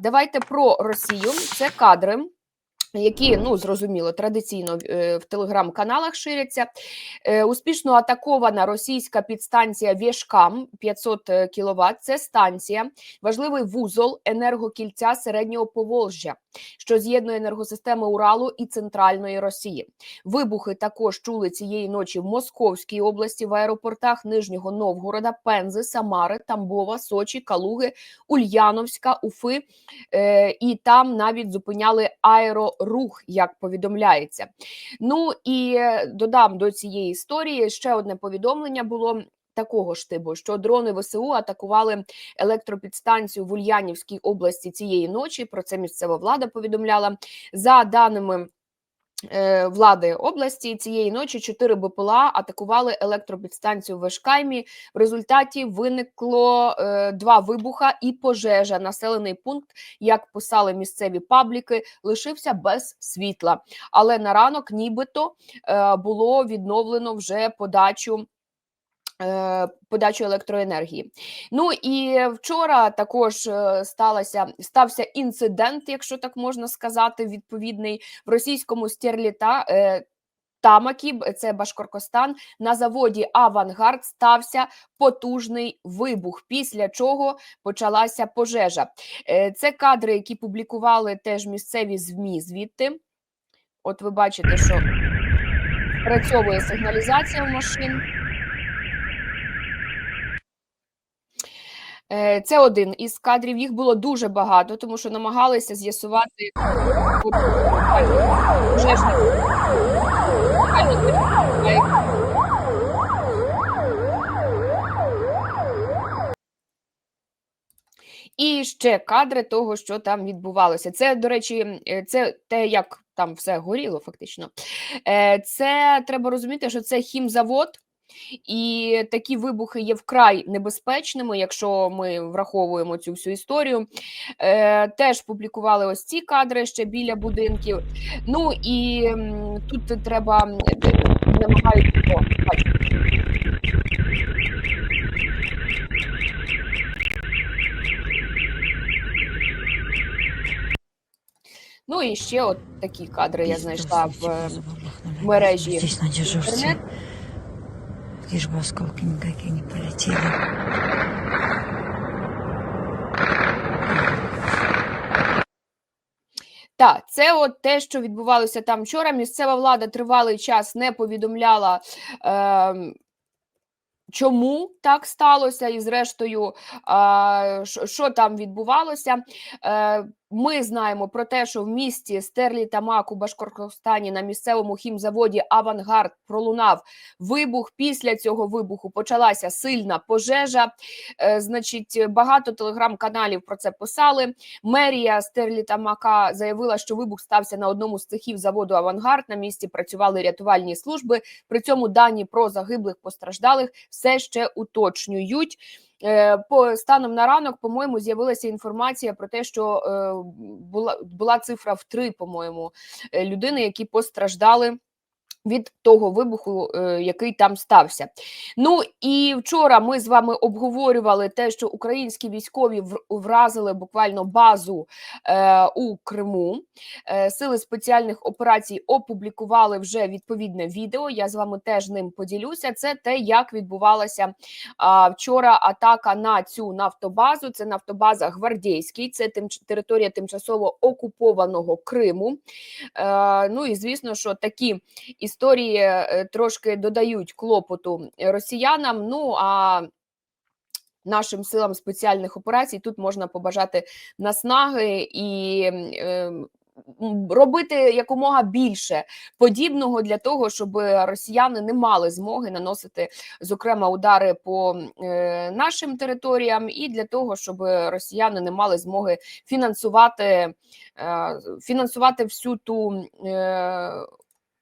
Давайте про Росію. Це кадри. Які ну зрозуміло традиційно е, в телеграм-каналах ширяться. Е, Успішно атакована російська підстанція Вєшкам 500 кВт. Це станція, важливий вузол енергокільця середнього Поволжя, що з'єднує енергосистеми Уралу і центральної Росії. Вибухи також чули цієї ночі в Московській області в аеропортах Нижнього Новгорода, Пензи, Самари, Тамбова, Сочі, Калуги, Ульяновська, Уфи. Е, І там навіть зупиняли аерорух, як повідомляється. Ну і е, додам до цієї історії ще одне повідомлення було. Такого ж типу, що дрони ВСУ атакували електропідстанцію в Ульянівській області цієї ночі. Про це місцева влада повідомляла. За даними влади області, цієї ночі чотири БПЛА атакували електропідстанцію в Ешкаймі. В результаті виникло е, два вибуха і пожежа. Населений пункт, як писали місцеві пабліки, лишився без світла. Але на ранок, нібито, е, було відновлено вже подачу. Е, Подачу електроенергії. Ну і вчора також е, сталося стався інцидент, якщо так можна сказати, відповідний в російському стерліта. Е, Тамакі, це Башкоркостан, на заводі Авангард стався потужний вибух, після чого почалася пожежа. Це кадри, які публікували теж місцеві ЗМІ звідти. От ви бачите, що працьовує сигналізація в машин. Це один із кадрів. Їх було дуже багато, тому що намагалися з'ясувати І ще кадри того, що там відбувалося. Це, до речі, е, це те, як там все горіло, фактично. Е, Це треба розуміти, що це хімзавод. І такі вибухи є вкрай небезпечними, якщо ми враховуємо цю всю історію. Е, Теж публікували ось ці кадри ще біля будинків. Ну і тут треба м, намагають о, бачите. Ну і ще от такі кадри я знайшла в е, мережі інтернет. Лишь бы осколки никакие не полетели. Так, це от те, що відбувалося там вчора. Місцева влада тривалий час не повідомляла. Е, Чому так сталося, і зрештою, що, там відбувалося? Ми знаємо про те, що в місті Стерлі та Мак у Башкортостані на місцевому хімзаводі Авангард пролунав вибух. Після цього вибуху почалася сильна пожежа. Е, значить, багато телеграм-каналів про це писали. Мерія Стерлі та Мака заявила, що вибух стався на одному з цехів заводу Авангард. На місці працювали рятувальні служби. При цьому дані про загиблих постраждалих все ще уточнюють. Е, По станом на ранок, по-моєму, з'явилася інформація про те, що е, була була цифра в три, по-моєму, е, людини, які постраждали. Від того вибуху, е, який там стався. Ну і вчора ми з вами обговорювали те, що українські військові вр- вразили буквально базу е, у Криму. Е, Сили спеціальних операцій опублікували вже відповідне відео. Я з вами теж ним поділюся. Це те, як відбувалася вчора атака на цю нафтобазу. Це нафтобаза Гвардійський, це територія тимчасово окупованого Криму. Ну і звісно, що такі історії е, трошки додають клопоту росіянам. Ну а нашим силам спеціальних операцій тут можна побажати наснаги і. е, Робити якомога більше подібного для того, щоб росіяни не мали змоги наносити, зокрема, удари по е, нашим територіям, і для того, щоб росіяни не мали змоги фінансувати, е, фінансувати всю ту е,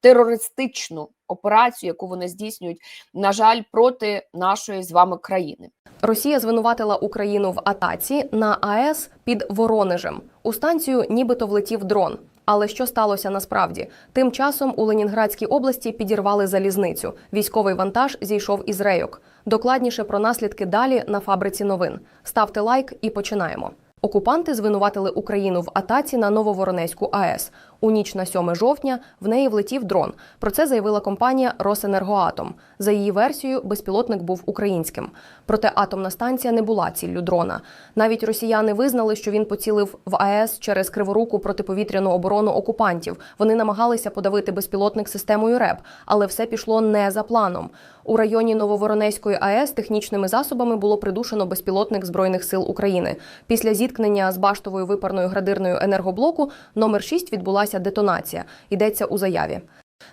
терористичну операцію, яку вони здійснюють, на жаль, проти нашої з вами країни. Росія звинуватила Україну в атаці на АЕС під Воронежем. У станцію нібито влетів дрон. Але що сталося насправді? Тим часом у Ленінградській області підірвали залізницю. Військовий вантаж зійшов із рейок. Докладніше про наслідки далі на фабриці новин. Ставте лайк і починаємо. Окупанти звинуватили Україну в атаці на Нововоронезьку АЕС. У ніч на 7 жовтня в неї влетів дрон. Про це заявила компанія Росенергоатом. За її версією, безпілотник був українським. Проте атомна станція не була ціллю дрона. Навіть росіяни визнали, що він поцілив в АЕС через криворуку протиповітряну оборону окупантів. Вони намагалися подавити безпілотник системою РЕП, але все пішло не за планом. У районі Нововоронезької АЕС технічними засобами було придушено безпілотник збройних сил України. Після зіткнення з баштовою випарною градирною енергоблоку номер 6 відбулася детонація. Йдеться у заяві.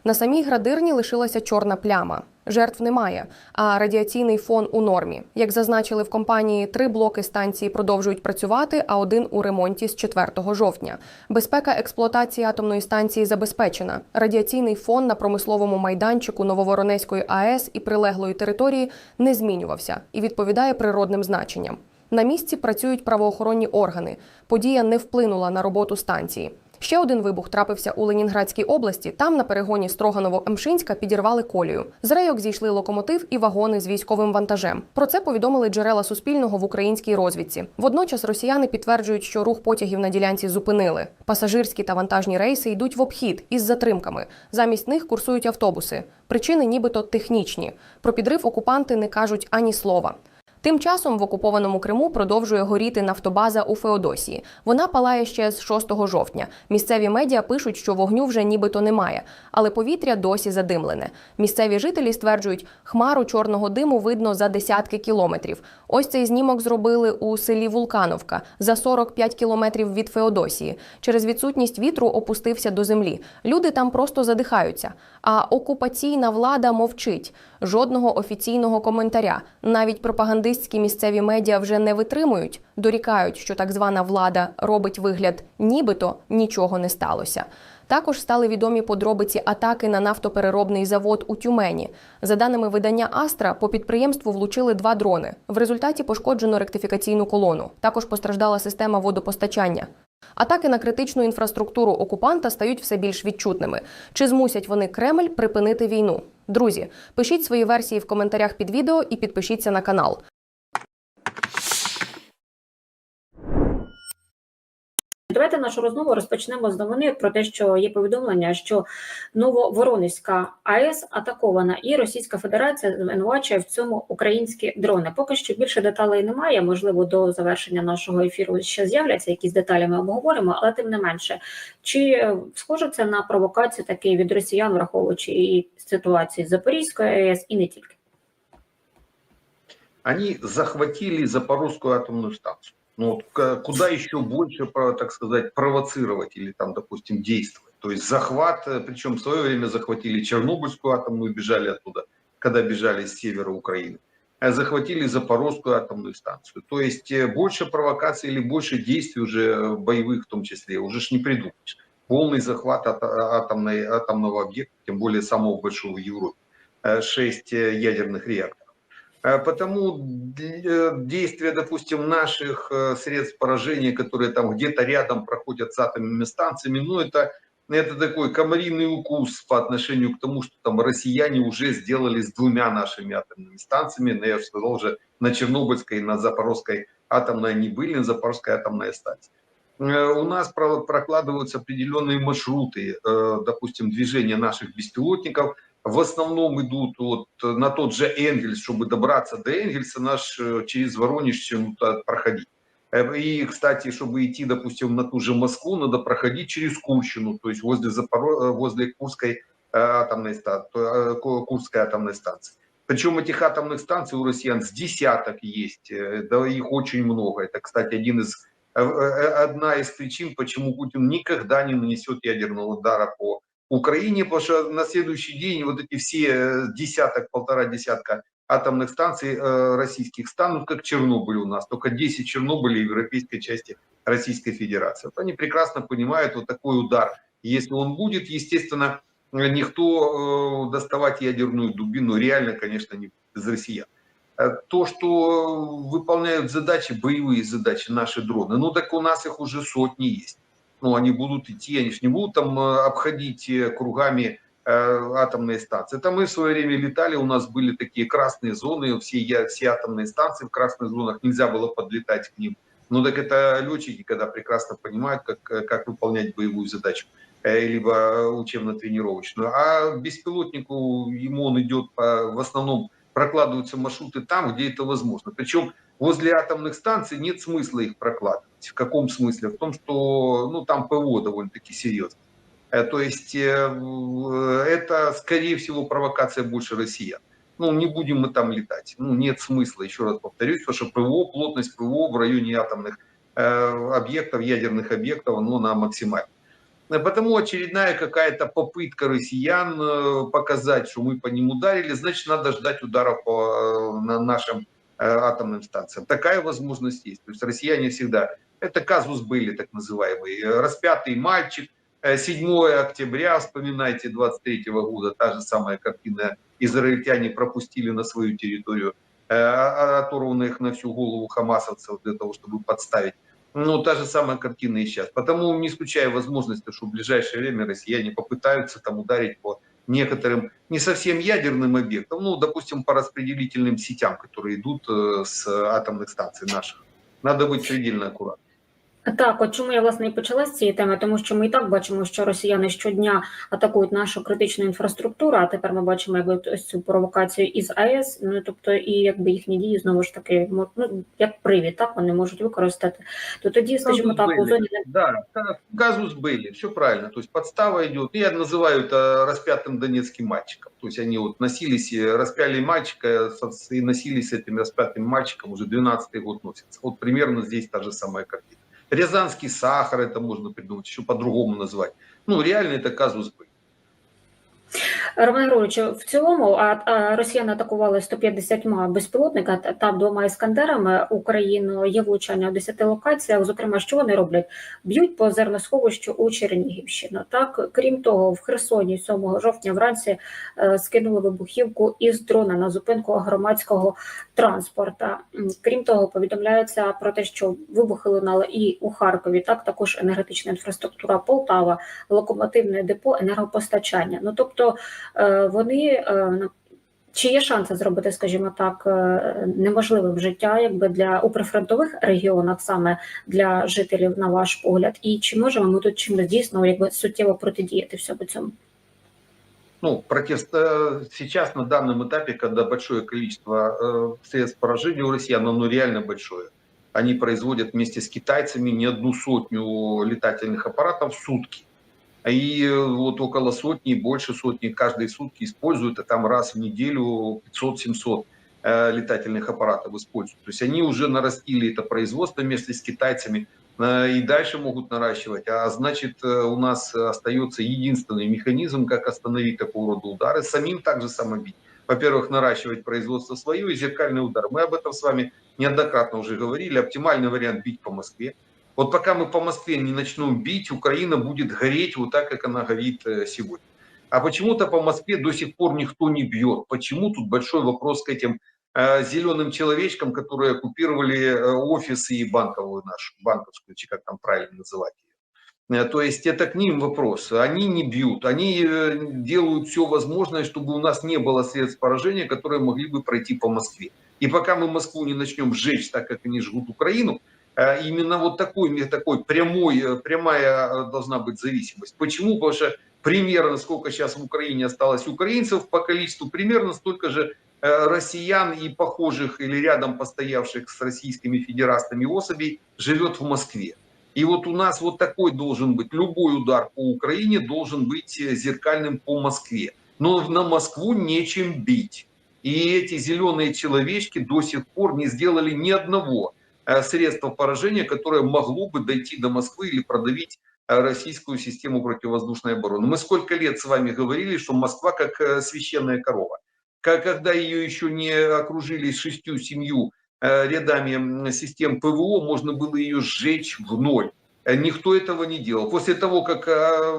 На самій градирні лишилася чорна пляма. Жертв немає, а радіаційний фон у нормі. Як зазначили в компанії, три блоки станції продовжують працювати, а один у ремонті з 4 жовтня. Безпека експлуатації атомної станції забезпечена. Радіаційний фон на промисловому майданчику Нововоронезької АЕС і прилеглої території не змінювався і відповідає природним значенням. На місці працюють правоохоронні органи. Подія не вплинула на роботу станції. Ще один вибух трапився у Ленінградській області. Там на перегоні Строганово-Емшинська підірвали колію. З рейок зійшли локомотив і вагони з військовим вантажем. Про це повідомили джерела Суспільного в українській розвідці. Водночас росіяни підтверджують, що рух потягів на ділянці зупинили. Пасажирські та вантажні рейси йдуть в обхід із затримками. Замість них курсують автобуси. Причини нібито технічні. Про підрив окупанти не кажуть ані слова. Тим часом в окупованому Криму продовжує горіти нафтобаза у Феодосії. Вона палає ще з 6 жовтня. Місцеві медіа пишуть, що вогню вже нібито немає, але повітря досі задимлене. Місцеві жителі стверджують, хмару чорного диму видно за десятки кілометрів. Ось цей знімок зробили у селі Вулкановка за 45 кілометрів від Феодосії. Через відсутність вітру опустився до землі. Люди там просто задихаються. А окупаційна влада мовчить. Жодного офіційного коментаря. Навіть пропагандистські місцеві медіа вже не витримують, дорікають, що так звана влада робить вигляд, нібито нічого не сталося. Також стали відомі подробиці атаки на нафтопереробний завод у Тюмені. За даними видання Астра, по підприємству влучили два дрони. В результаті пошкоджено ректифікаційну колону. Також постраждала система водопостачання. Атаки на критичну інфраструктуру окупанта стають все більш відчутними. Чи змусять вони Кремль припинити війну? Друзі, пишіть свої версії в коментарях під відео і підпишіться на канал. Давайте нашу розмову розпочнемо з новини про те, що є повідомлення, що Нововоронезька АЕС атакована, і Російська Федерація звинувачує в цьому українські дрони. Поки що більше деталей немає. Можливо, до завершення нашого ефіру ще з'являться якісь деталі. Ми обговоримо, але тим не менше, чи схоже це на провокацію таки від росіян, враховуючи і ситуацію з Запорізької АЕС, і не тільки. они захватили Запорожскую атомную станцию. Ну, вот, куда еще больше, так сказать, провоцировать или там, допустим, действовать? То есть захват, э, причем в свое время захватили Чернобыльскую атомную, бежали оттуда, когда бежали с севера Украины. А Захватили Запорожскую атомную станцию. То есть э, больше провокаций или больше действий уже э, боевых в том числе уже ж не придумаешь. Полный захват ат- атомной, атомного объекта, тем более самого большого в Европе. Шесть ядерных реакторов. Э, Потому э, действия, допустим, наших э, средств поражения, которые там где-то рядом проходят с атомными станциями, ну это, это такой комариный укус по отношению к тому, что там россияне уже сделали с двумя нашими атомными станциями, но я же сказал уже на Чернобыльской и на Запорожской атомной они были, на Запорожской атомной станции. У нас про- прокладываются определенные маршруты, допустим, движения наших беспилотников, в основном идут вот на тот же Энгельс, чтобы добраться до Энгельса, наш э, через Воронеж все нужно проходить. Э, И, кстати, чтобы идти, допустим, на ту же Москву, надо проходить через Курщину, то есть возле, Запоро... э, возле Курской э, атомной станции, Курской атомной станции. Причем этих атомных станций у россиян с десяток есть, э, да их очень много. Это, кстати, один из, э, э, одна из причин, почему Путин никогда не нанесет ядерного удара по Украине, потому что на следующий день вот эти все э, десяток, полтора десятка атомных станций э, российских станут как Чернобыль у нас, только 10 Чернобылей в европейской части Российской Федерации. Вот они прекрасно понимают вот такой удар. Если он будет, естественно, никто э, доставать ядерную дубину реально, конечно, не из россиян. Э, То, что выполняют задачи, боевые задачи наши дроны, ну так у нас их уже сотни есть ну, они будут идти, они же не будут там э, обходить э, кругами э, атомные станции. Это мы в свое время летали, у нас были такие красные зоны, все, все атомные станции в красных зонах, нельзя было подлетать к ним. Ну так это летчики, когда прекрасно понимают, как, как выполнять боевую задачу либо учебно-тренировочную. А беспилотнику ему он идет по, в основном прокладываются маршруты там, где это возможно. Причем возле атомных станций нет смысла их прокладывать. В каком смысле? В том, что ну, там ПВО довольно-таки серьезно. Э, То есть э, в- это, скорее всего, провокация больше россиян. Ну, не будем мы там летать. Ну, нет смысла, еще раз повторюсь, потому что ПВО, плотность ПВО в районе атомных э, объектов, ядерных объектов, оно на максимальном. Э, Потому очередная какая-то попытка россиян э, показать, что мы по ним ударили, значит, надо ждать ударов по э, на нашим атомным станциям. Такая возможность есть. То есть россияне всегда... Это казус были, так называемый. э, Распятый мальчик, Э, 7 октября, вспоминайте, 23 года, та же самая картина. Израильтяне пропустили на свою территорию оторванных на всю голову хамасовцев для того, чтобы подставить. Ну, та же самая картина и сейчас. Потому не исключая возможности, что в ближайшее время россияне попытаются там ударить по некоторым не совсем ядерным объектам, ну, допустим, по распределительным сетям, которые идут э, с атомных станций наших. Надо быть предельно аккуратным. Так, от чому я власне і почала з цієї теми, тому що ми і так бачимо, що росіяни щодня атакують нашу критичну інфраструктуру. А тепер ми бачимо якби ось цю провокацію із АЕС. Ну тобто, і якби їхні дії знову ж таки мо- ну як привід, так вони можуть використати. То тоді, скажімо Казус так, у белли. зоні Да, ка- казус были, все правильно. То есть подстава идет. Я называю это распятым донецким мальчиком. То есть они вот носились, э, распяли мальчика со- и носились с этим распятым мальчиком уже 12 год носится. Вот примерно здесь та же самая картина. Рязанский сахар это можно придумать, еще по-другому назвать. Ну, реально это казус был. Роман Григорович, в цілому а, росіяни атакували 150 безпілотника та, двома іскандерами Україну. Є влучання у 10 локаціях. Зокрема, що вони роблять? Б'ють по зерносховищу у Чернігівщину. Так, крім того, в Херсоні 7 жовтня вранці е, скинули вибухівку із дрона на зупинку громадського транспорта. Крім того, повідомляється про те, що вибухи лунали і у Харкові. Так, також енергетична інфраструктура Полтава, локомотивне депо, енергопостачання. Ну тобто вони е, на- чи є шанси зробити, скажімо так, е, неможливим життя, якби для у прифронтових регіонах, саме для жителів, на ваш погляд, і чи можемо ми тут чимось дійсно якби суттєво протидіяти всьому цьому? ну, протест э, сейчас на данном этапе, когда большое количество э, средств поражения у россиян, оно реально большое. Они производят вместе с китайцами не одну сотню летательных аппаратов в сутки. И э, вот около сотни, больше сотни каждые сутки используют, а там раз в неделю 500-700 э, летательных аппаратов используют. То есть они уже нарастили это производство вместе с китайцами э, и дальше могут наращивать. А значит, у нас остается единственный механизм, как остановить такого рода удары, самим также само бить. Во-первых, наращивать производство свое и зеркальный удар. Мы об этом с вами неоднократно уже говорили. Оптимальный вариант бить по Москве. Вот пока мы по Москве не начнем бить, Украина будет гореть вот так, как она горит э, сегодня. А почему-то по Москве до сих пор никто не бьет. Почему? Тут большой вопрос к этим э, зеленым человечкам, которые оккупировали э, офисы и банковую нашу, банковскую, как там правильно называть ее. То есть это к ним вопрос. Они не бьют, они делают все возможное, чтобы у нас не было средств поражения, которые могли бы пройти по Москве. И пока мы Москву не начнем сжечь, так как они жгут Украину, именно вот такой, такой прямой, э, прямая э, должна быть зависимость. Почему? Потому что примерно сколько сейчас в Украине осталось украинцев по количеству, примерно столько же э, россиян и похожих или рядом постоявших с российскими федерастами особей живет в Москве. И вот у нас вот такой должен быть, любой удар по Украине должен быть э, зеркальным по Москве. Но на Москву нечем бить. И эти зеленые человечки до сих пор не сделали ни одного э, средства поражения, которое могло бы дойти до Москвы или продавить э, российскую систему противовоздушной обороны. Мы сколько лет с вами говорили, что Москва как э, священная корова. Когда ее еще не окружили шестью-семью рядами систем ПВО, можно было ее сжечь в ноль. Никто этого не делал. После того, как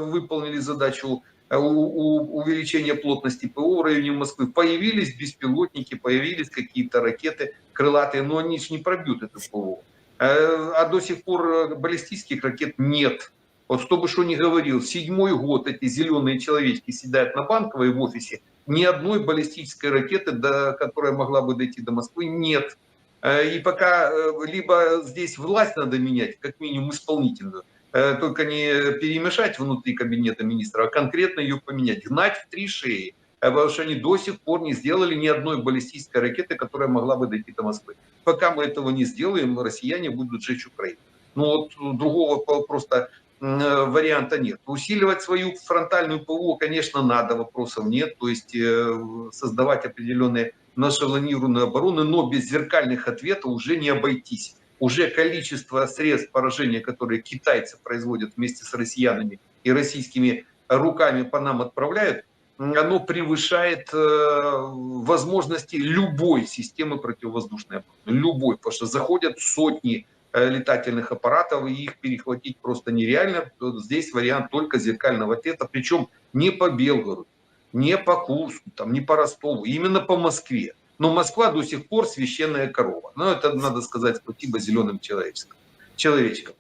выполнили задачу э, у- у- увеличения плотности ПВО в районе Москвы, появились беспилотники, появились какие-то ракеты крылатые, но они же не пробьют это ПВО. Э, А до сих пор э, баллистических ракет нет. Вот кто бы что ни говорил, седьмой год эти зеленые человечки сидят на Банковой в офисе, ни одной баллистической ракеты, до, которая могла бы дойти до Москвы, нет. И пока либо здесь власть надо менять, как минимум исполнительную, только не перемешать внутри кабинета министра, а конкретно ее поменять, гнать в три шеи, э, потому что они до сих пор не сделали ни одной баллистической ракеты, которая могла бы дойти до Москвы. Пока мы этого не сделаем, россияне будут сжечь Украину. Ну вот другого просто э, варианта нет. Усиливать свою фронтальную ПВО, конечно, надо, вопросов нет. То есть э, создавать определенные нашелонированные обороны, но без зеркальных ответов уже не обойтись. Уже количество средств поражения, которые китайцы производят вместе с россиянами и российскими руками по нам отправляют, оно превышает э, возможности любой системы противовоздушной обороны. Любой, потому что заходят сотни э, летательных аппаратов, и их перехватить просто нереально. Здесь вариант только зеркального ответа, причем не по Белгороду, не по Курску, там, не по Ростову, именно по Москве. Но Москва до сих пор священная корова. Но это надо сказать спасибо зеленым человечкам. человечкам.